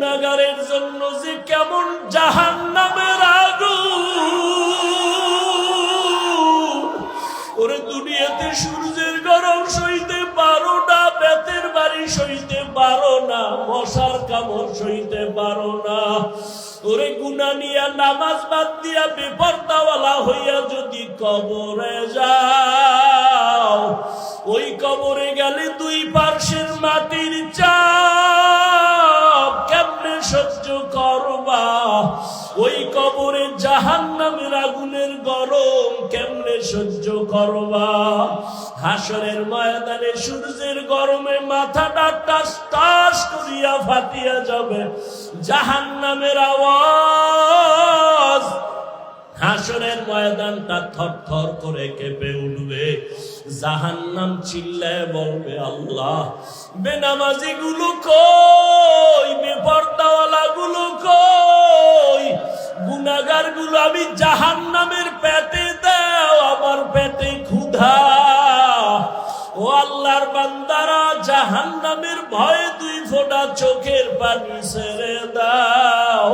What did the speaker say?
গুনাগারের জন্য যে কেমন জাহান নামের আগুন ওরে দুনিয়াতে সূর্যের গরম সইতে পারো না, বেতের বাড়ি সইতে পারো না, মশার কামড় সইতে পারো না। ওরে গুনা নিয়া নামাজ বাদ দিয়া বেপর্দাওয়ালা হইয়া যদি কবরে যাও, ওই কবরে গেলে দুই পার্শ্বের করবা? ওই কবরে জাহান নামের আগুনের গরম কেমনে সহ্য করবা? হাসরের ময়দানে সূর্যের গরমে মাথাটা টাস টাস করিয়া ফাটিয়া যাবে জাহান নামের আওয়াজ। হাসরের ময়দানটা থর থর করে কেঁপে উঠবে। জাহান্নাম চিল্লায় বলবে, আল্লাহ বেনামাজি গুলো কই? গুলো আমি জাহান্নামের পেটে দাও, আমার পেটে ক্ষুধা। ও আল্লাহর বান্দারা জাহান নামের ভয়ে দুই ফোটা চোখের পানি ছেড়ে দাও।